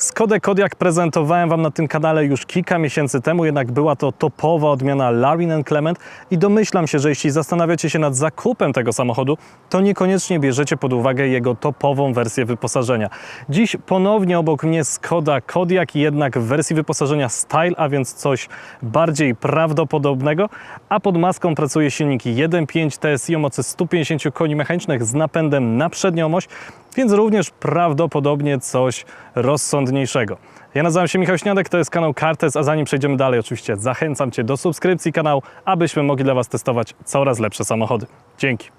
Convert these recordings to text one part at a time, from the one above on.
Skodę Kodiaq prezentowałem Wam na tym kanale już kilka miesięcy temu, jednak była to topowa odmiana Larin Clement i domyślam się, że jeśli zastanawiacie się nad zakupem tego samochodu, to niekoniecznie bierzecie pod uwagę jego topową wersję wyposażenia. Dziś ponownie obok mnie Skoda Kodiaq, jednak w wersji wyposażenia Style, a więc coś bardziej prawdopodobnego, a pod maską pracuje silnik 1.5 TSI o mocy 150 koni mechanicznych z napędem na przednią więc również prawdopodobnie coś rozsądniejszego. Ja nazywam się Michał Śniadek, to jest kanał Kartes, a zanim przejdziemy dalej, oczywiście zachęcam Cię do subskrypcji kanału, abyśmy mogli dla Was testować coraz lepsze samochody. Dzięki.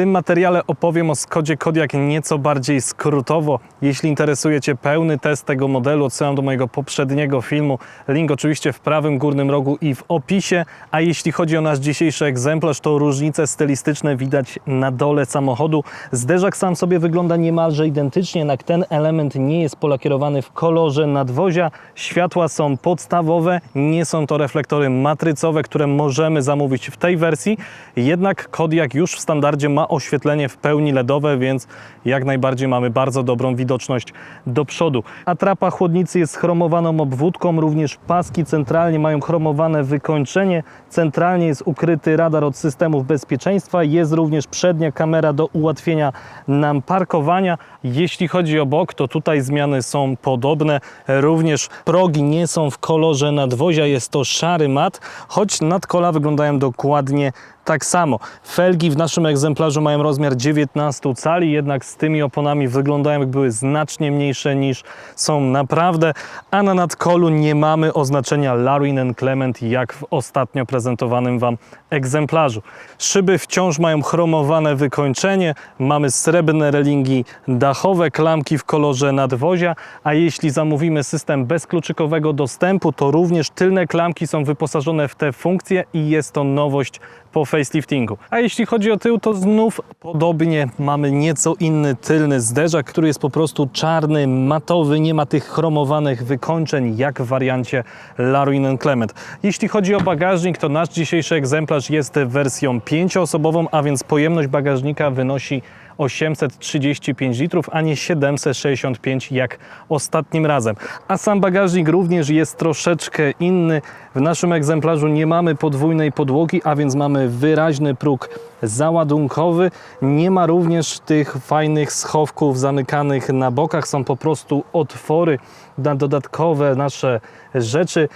Tym materiale opowiem o Skodzie Kodiaq nieco bardziej skrótowo. Jeśli interesuje Cię pełny test tego modelu, odsyłam do mojego poprzedniego filmu. Link oczywiście w prawym górnym rogu i w opisie. A jeśli chodzi o nasz dzisiejszy egzemplarz, to różnice stylistyczne widać na dole samochodu. Zderzak sam sobie wygląda niemalże identycznie, jednak ten element nie jest polakierowany w kolorze nadwozia. Światła są podstawowe, nie są to reflektory matrycowe, które możemy zamówić w tej wersji. Jednak Kodiaq już w standardzie ma oświetlenie w pełni LEDowe, więc jak najbardziej mamy bardzo dobrą widoczność do przodu. Atrapa chłodnicy jest chromowaną obwódką, również paski centralnie mają chromowane wykończenie. Centralnie jest ukryty radar od systemów bezpieczeństwa. Jest również przednia kamera do ułatwienia nam parkowania. Jeśli chodzi o bok, to tutaj zmiany są podobne. Również progi nie są w kolorze nadwozia, jest to szary mat, choć nadkola wyglądają dokładnie tak samo. Felgi w naszym egzemplarzu mają rozmiar 19 cali, jednak z tymi oponami wyglądają jakby były znacznie mniejsze niż są naprawdę, a na nadkolu nie mamy oznaczenia Larin Clement jak w ostatnio prezentowanym Wam egzemplarzu. Szyby wciąż mają chromowane wykończenie, mamy srebrne relingi dachowe, klamki w kolorze nadwozia, a jeśli zamówimy system bezkluczykowego dostępu, to również tylne klamki są wyposażone w te funkcje i jest to nowość po faceliftingu. A jeśli chodzi o tył, to znów podobnie mamy nieco inny tylny zderzak, który jest po prostu czarny, matowy, nie ma tych chromowanych wykończeń jak w wariancie Larin Clement. Jeśli chodzi o bagażnik, to nasz dzisiejszy egzemplarz jest wersją pięcioosobową, a więc pojemność bagażnika wynosi 835 litrów, a nie 765 jak ostatnim razem. A sam bagażnik również jest troszeczkę inny. W naszym egzemplarzu nie mamy podwójnej podłogi, a więc mamy wyraźny próg załadunkowy. Nie ma również tych fajnych schowków zamykanych na bokach, są po prostu otwory na dodatkowe nasze rzeczy.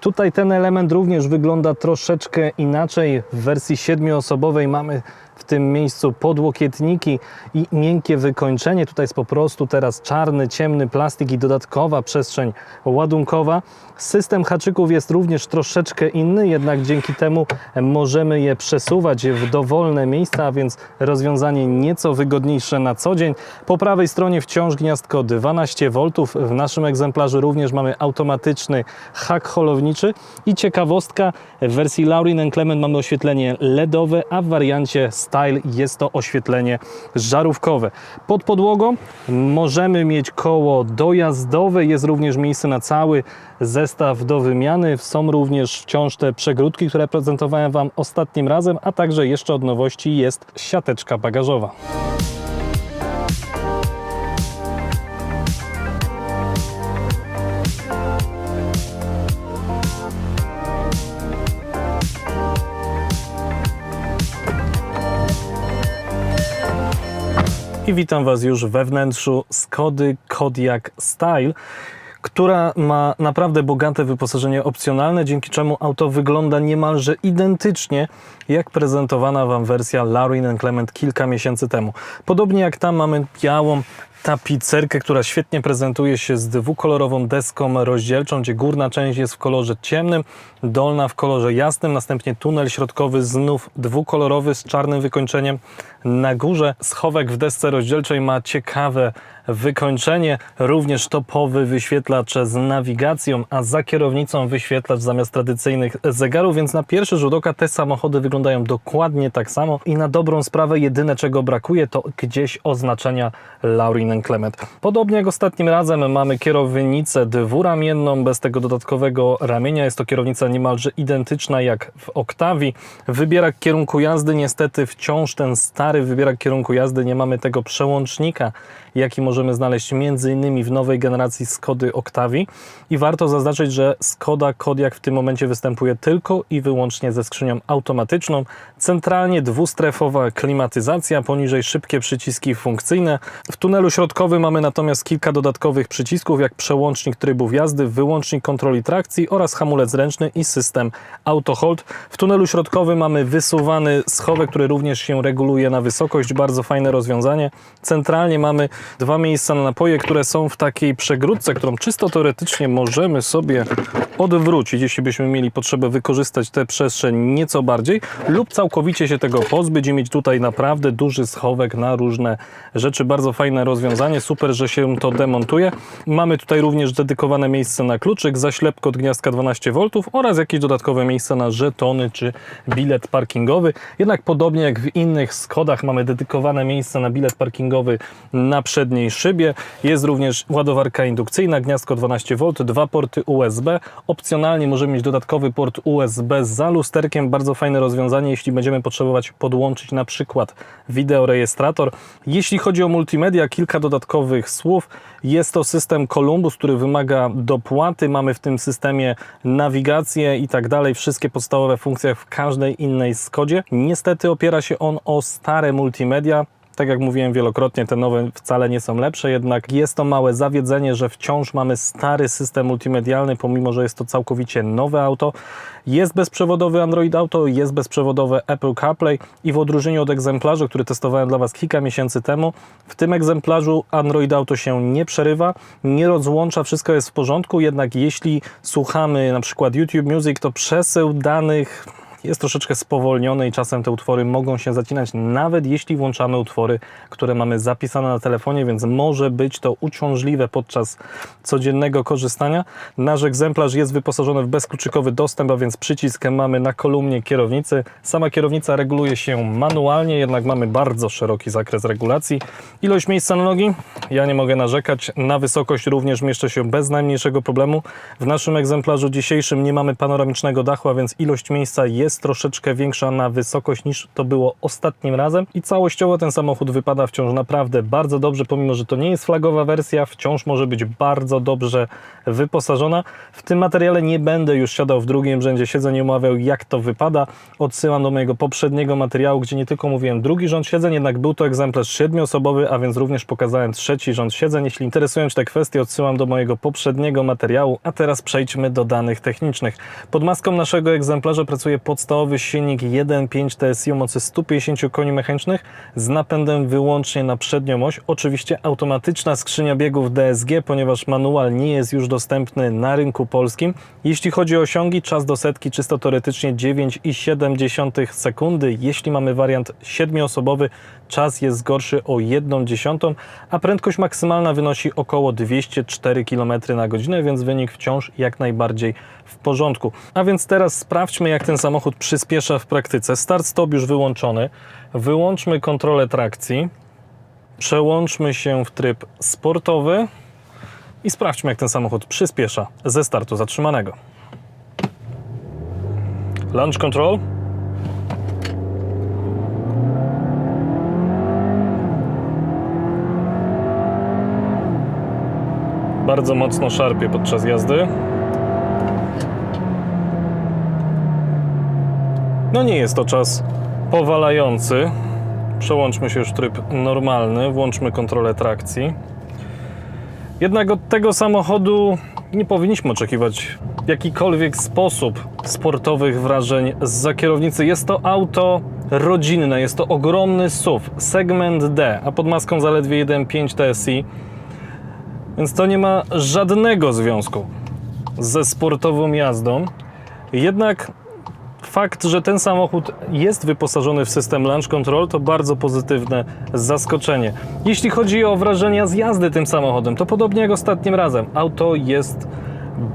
Tutaj ten element również wygląda troszeczkę inaczej. W wersji siedmioosobowej mamy w tym miejscu podłokietniki i miękkie wykończenie. Tutaj jest po prostu teraz czarny, ciemny plastik i dodatkowa przestrzeń ładunkowa. System haczyków jest również troszeczkę inny, jednak dzięki temu możemy je przesuwać w dowolne miejsca, a więc rozwiązanie nieco wygodniejsze na co dzień. Po prawej stronie wciąż gniazdko 12 V. W naszym egzemplarzu również mamy automatyczny hak holowniczy i ciekawostka, w wersji Laurin Clement mamy oświetlenie LEDowe, a w wariancie Style jest to oświetlenie żarówkowe. Pod podłogą możemy mieć koło dojazdowe, jest również miejsce na cały zestaw do wymiany. Są również wciąż te przegródki, które prezentowałem Wam ostatnim razem, a także jeszcze od nowości jest siateczka bagażowa. I witam Was już we wnętrzu Skody Kodiaq Style, która ma naprawdę bogate wyposażenie opcjonalne, dzięki czemu auto wygląda niemalże identycznie jak prezentowana Wam wersja Laurin Clement kilka miesięcy temu. Podobnie jak tam mamy białą tapicerkę, która świetnie prezentuje się z dwukolorową deską rozdzielczą, gdzie górna część jest w kolorze ciemnym, dolna w kolorze jasnym, następnie tunel środkowy znów dwukolorowy z czarnym wykończeniem. Na górze schowek w desce rozdzielczej ma ciekawe wykończenie, również topowy wyświetlacz z nawigacją, a za kierownicą wyświetlacz zamiast tradycyjnych zegarów, więc na pierwszy rzut oka te samochody wyglądają dokładnie tak samo i na dobrą sprawę jedyne czego brakuje to gdzieś oznaczenia Laurin Podobnie jak ostatnim razem mamy kierownicę dwuramienną bez tego dodatkowego ramienia. Jest to kierownica niemalże identyczna jak w Octavii. Wybierak kierunku jazdy niestety wciąż ten stary wybierak kierunku jazdy. Nie mamy tego przełącznika, jaki możemy znaleźć m.in. w nowej generacji Skody Octavii. I warto zaznaczyć, że Skoda Kodiaq w tym momencie występuje tylko i wyłącznie ze skrzynią automatyczną. Centralnie dwustrefowa klimatyzacja, poniżej szybkie przyciski funkcyjne. W tunelu środkowym mamy natomiast kilka dodatkowych przycisków, jak przełącznik trybów jazdy, wyłącznik kontroli trakcji oraz hamulec ręczny i system auto hold. W tunelu środkowym mamy wysuwany schowek, który również się reguluje na wysokość. Bardzo fajne rozwiązanie. Centralnie mamy dwa miejsca na napoje, które są w takiej przegródce, którą czysto teoretycznie możemy sobie odwrócić, jeśli byśmy mieli potrzebę wykorzystać tę przestrzeń nieco bardziej lub całkowicie się tego pozbyć i mieć tutaj naprawdę duży schowek na różne rzeczy. Bardzo fajne rozwiązanie, super, że się to demontuje. Mamy tutaj również dedykowane miejsce na kluczyk, zaślepkę od gniazdka 12V oraz jakieś dodatkowe miejsce na żetony czy bilet parkingowy. Jednak podobnie jak w innych Skodach mamy dedykowane miejsce na bilet parkingowy na przedniej szybie. Jest również ładowarka indukcyjna, gniazdko 12V, dwa porty USB. Opcjonalnie możemy mieć dodatkowy port USB za lusterkiem. Bardzo fajne rozwiązanie, jeśli będziemy potrzebować podłączyć na przykład wideorejestrator. Jeśli chodzi o multimedia, kilka dodatkowych słów. Jest to system Columbus, który wymaga dopłaty. Mamy w tym systemie nawigację i tak dalej. Wszystkie podstawowe funkcje w każdej innej Skodzie. Niestety opiera się on o stare multimedia. Tak jak mówiłem wielokrotnie, te nowe wcale nie są lepsze, jednak jest to małe zawiedzenie, że wciąż mamy stary system multimedialny, pomimo że jest to całkowicie nowe auto. Jest bezprzewodowy Android Auto, jest bezprzewodowe Apple CarPlay i w odróżnieniu od egzemplarza, który testowałem dla Was kilka miesięcy temu, w tym egzemplarzu Android Auto się nie przerywa, nie rozłącza, wszystko jest w porządku, jednak jeśli słuchamy na przykład YouTube Music, to przesył danych jest troszeczkę spowolniony i czasem te utwory mogą się zacinać, nawet jeśli włączamy utwory, które mamy zapisane na telefonie, więc może być to uciążliwe podczas codziennego korzystania. Nasz egzemplarz jest wyposażony w bezkluczykowy dostęp, a więc przycisk mamy na kolumnie kierownicy. Sama kierownica reguluje się manualnie, jednak mamy bardzo szeroki zakres regulacji. Ilość miejsca na nogi? Ja nie mogę narzekać. Na wysokość również mieszczę się bez najmniejszego problemu. W naszym egzemplarzu dzisiejszym nie mamy panoramicznego dachu, a więc ilość miejsca jest troszeczkę większa na wysokość niż to było ostatnim razem i całościowo ten samochód wypada wciąż naprawdę bardzo dobrze, pomimo że to nie jest flagowa wersja, wciąż może być bardzo dobrze wyposażona. W tym materiale nie będę już siadał w drugim rzędzie siedzeń i omawiał jak to wypada. Odsyłam do mojego poprzedniego materiału, gdzie nie tylko mówiłem drugi rząd siedzeń, jednak był to egzemplarz siedmioosobowy, a więc również pokazałem trzeci rząd siedzeń. Jeśli interesują Cię te kwestie, odsyłam do mojego poprzedniego materiału, a teraz przejdźmy do danych technicznych. Pod maską naszego egzemplarza pracuje podstawowy silnik 1.5 TSI o mocy 150 koni mechanicznych z napędem wyłącznie na przednią oś. Oczywiście automatyczna skrzynia biegów DSG, ponieważ manual nie jest już dostępny na rynku polskim. Jeśli chodzi o osiągi, czas do setki czysto teoretycznie 9,7 sekundy. Jeśli mamy wariant 7-osobowy, czas jest gorszy o 1 dziesiątą, a prędkość maksymalna wynosi około 204 km na godzinę, więc wynik wciąż jak najbardziej w porządku. A więc teraz sprawdźmy, jak ten samochód przyspiesza w praktyce. Start-stop już wyłączony. Wyłączmy kontrolę trakcji. Przełączmy się w tryb sportowy i sprawdźmy, jak ten samochód przyspiesza ze startu zatrzymanego. Launch control. Bardzo mocno szarpie podczas jazdy. No nie jest to czas powalający. Przełączmy się już w tryb normalny, włączmy kontrolę trakcji. Jednak od tego samochodu nie powinniśmy oczekiwać w jakikolwiek sposób sportowych wrażeń z kierownicy. Jest to auto rodzinne, jest to ogromny SUV, segment D, a pod maską zaledwie 1.5 TSI. Więc to nie ma żadnego związku ze sportową jazdą. Jednak fakt, że ten samochód jest wyposażony w system launch control, to bardzo pozytywne zaskoczenie. Jeśli chodzi o wrażenia z jazdy tym samochodem, to podobnie jak ostatnim razem, auto jest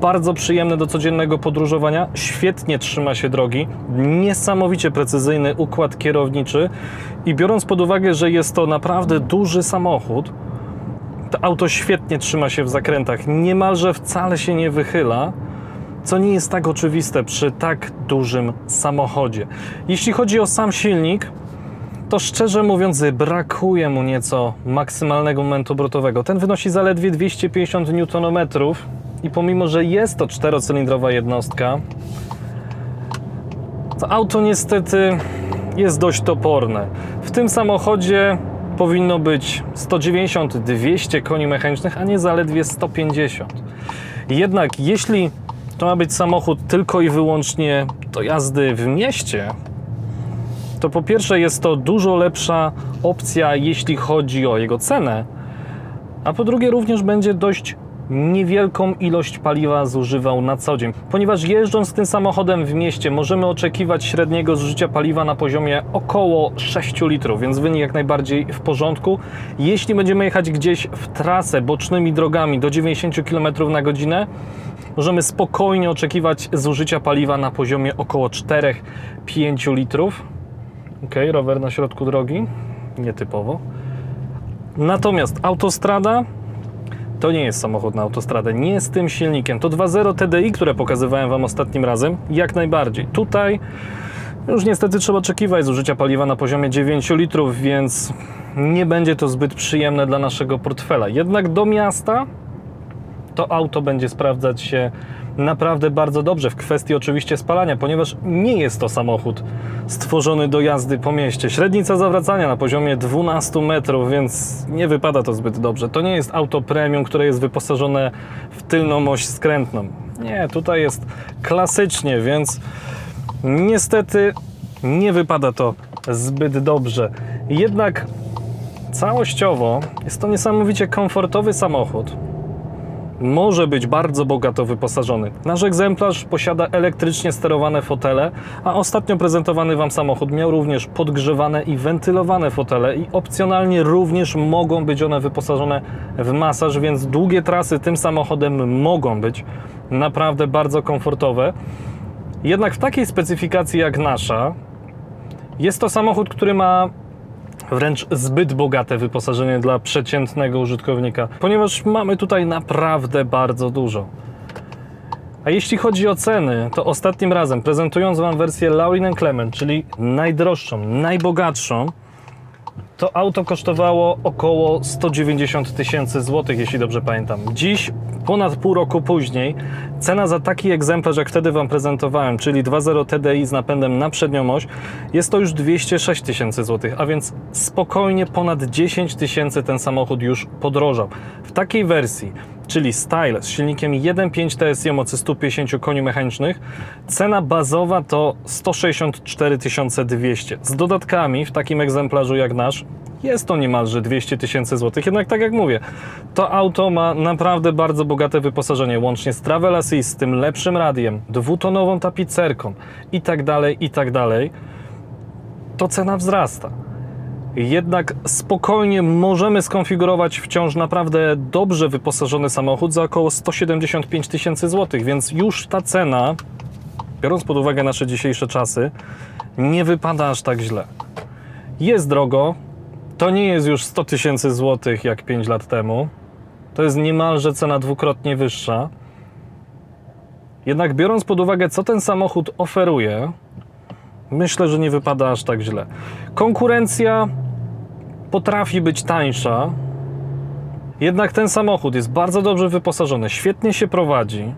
bardzo przyjemne do codziennego podróżowania, świetnie trzyma się drogi, niesamowicie precyzyjny układ kierowniczy i biorąc pod uwagę, że jest to naprawdę duży samochód, to auto świetnie trzyma się w zakrętach, niemalże wcale się nie wychyla, co nie jest tak oczywiste przy tak dużym samochodzie. Jeśli chodzi o sam silnik, to szczerze mówiąc brakuje mu nieco maksymalnego momentu obrotowego. Ten wynosi zaledwie 250 Nm i pomimo, że jest to czterocylindrowa jednostka, to auto niestety jest dość toporne. W tym samochodzie powinno być 190-200 koni mechanicznych, a nie zaledwie 150. Jednak jeśli to ma być samochód tylko i wyłącznie do jazdy w mieście, to po pierwsze jest to dużo lepsza opcja, jeśli chodzi o jego cenę, a po drugie również będzie dość niewielką ilość paliwa zużywał na co dzień. Ponieważ jeżdżąc tym samochodem w mieście możemy oczekiwać średniego zużycia paliwa na poziomie około 6 litrów, więc wynik jak najbardziej w porządku. Jeśli będziemy jechać gdzieś w trasę bocznymi drogami do 90 km na godzinę, możemy spokojnie oczekiwać zużycia paliwa na poziomie około 4-5 litrów. Ok, rower na środku drogi, nietypowo. Natomiast autostrada to nie jest samochód na autostradę, nie z tym silnikiem. To 2.0 TDI, które pokazywałem Wam ostatnim razem, jak najbardziej. Tutaj już niestety trzeba oczekiwać zużycia paliwa na poziomie 9 litrów, więc nie będzie to zbyt przyjemne dla naszego portfela. Jednak do miasta to auto będzie sprawdzać się naprawdę bardzo dobrze w kwestii oczywiście spalania, ponieważ nie jest to samochód stworzony do jazdy po mieście. Średnica zawracania na poziomie 12 metrów, więc nie wypada to zbyt dobrze. To nie jest auto premium, które jest wyposażone w tylną oś skrętną. Nie, tutaj jest klasycznie, więc niestety nie wypada to zbyt dobrze. Jednak całościowo jest to niesamowicie komfortowy samochód może być bardzo bogato wyposażony. Nasz egzemplarz posiada elektrycznie sterowane fotele, a ostatnio prezentowany Wam samochód miał również podgrzewane i wentylowane fotele i opcjonalnie również mogą być one wyposażone w masaż, więc długie trasy tym samochodem mogą być naprawdę bardzo komfortowe. Jednak w takiej specyfikacji jak nasza, jest to samochód, który ma wręcz zbyt bogate wyposażenie dla przeciętnego użytkownika, ponieważ mamy tutaj naprawdę bardzo dużo. A jeśli chodzi o ceny, to ostatnim razem prezentując Wam wersję Laurin Clement, czyli najdroższą, najbogatszą, to auto kosztowało około 190 tysięcy złotych, jeśli dobrze pamiętam. Dziś, ponad pół roku później, cena za taki egzemplarz, jak wtedy Wam prezentowałem, czyli 2.0 TDI z napędem na przednią oś, jest to już 206 tysięcy złotych, a więc spokojnie ponad 10 tysięcy ten samochód już podrożał. W takiej wersji czyli Style z silnikiem 1.5 TSI o mocy 150 koni mechanicznych. Cena bazowa to 164 200. Z dodatkami w takim egzemplarzu jak nasz jest to niemalże 200 tysięcy złotych. Jednak tak jak mówię, to auto ma naprawdę bardzo bogate wyposażenie, łącznie z Travel Assist, tym lepszym radiem, dwutonową tapicerką i tak dalej, i tak dalej. To cena wzrasta jednak spokojnie możemy skonfigurować wciąż naprawdę dobrze wyposażony samochód za około 175 tysięcy złotych, więc już ta cena, biorąc pod uwagę nasze dzisiejsze czasy, nie wypada aż tak źle. Jest drogo, to nie jest już 100 tysięcy złotych jak 5 lat temu, to jest niemalże cena dwukrotnie wyższa. Jednak biorąc pod uwagę, co ten samochód oferuje, myślę, że nie wypada aż tak źle. Konkurencja potrafi być tańsza, jednak ten samochód jest bardzo dobrze wyposażony, świetnie się prowadzi,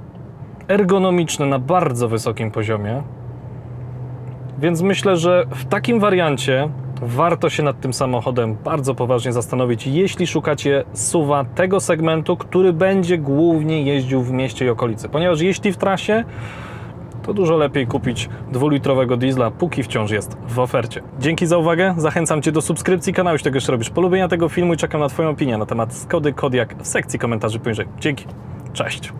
ergonomiczny na bardzo wysokim poziomie. Więc myślę, że w takim wariancie warto się nad tym samochodem bardzo poważnie zastanowić, jeśli szukacie suwa tego segmentu, który będzie głównie jeździł w mieście i okolicy. Ponieważ jeśli w trasie, to dużo lepiej kupić dwulitrowego diesla, póki wciąż jest w ofercie. Dzięki za uwagę, zachęcam Cię do subskrypcji kanału, jeśli tego jeszcze robisz, polubienia tego filmu i czekam na Twoją opinię na temat Skody Kodiaq w sekcji komentarzy poniżej. Dzięki, cześć!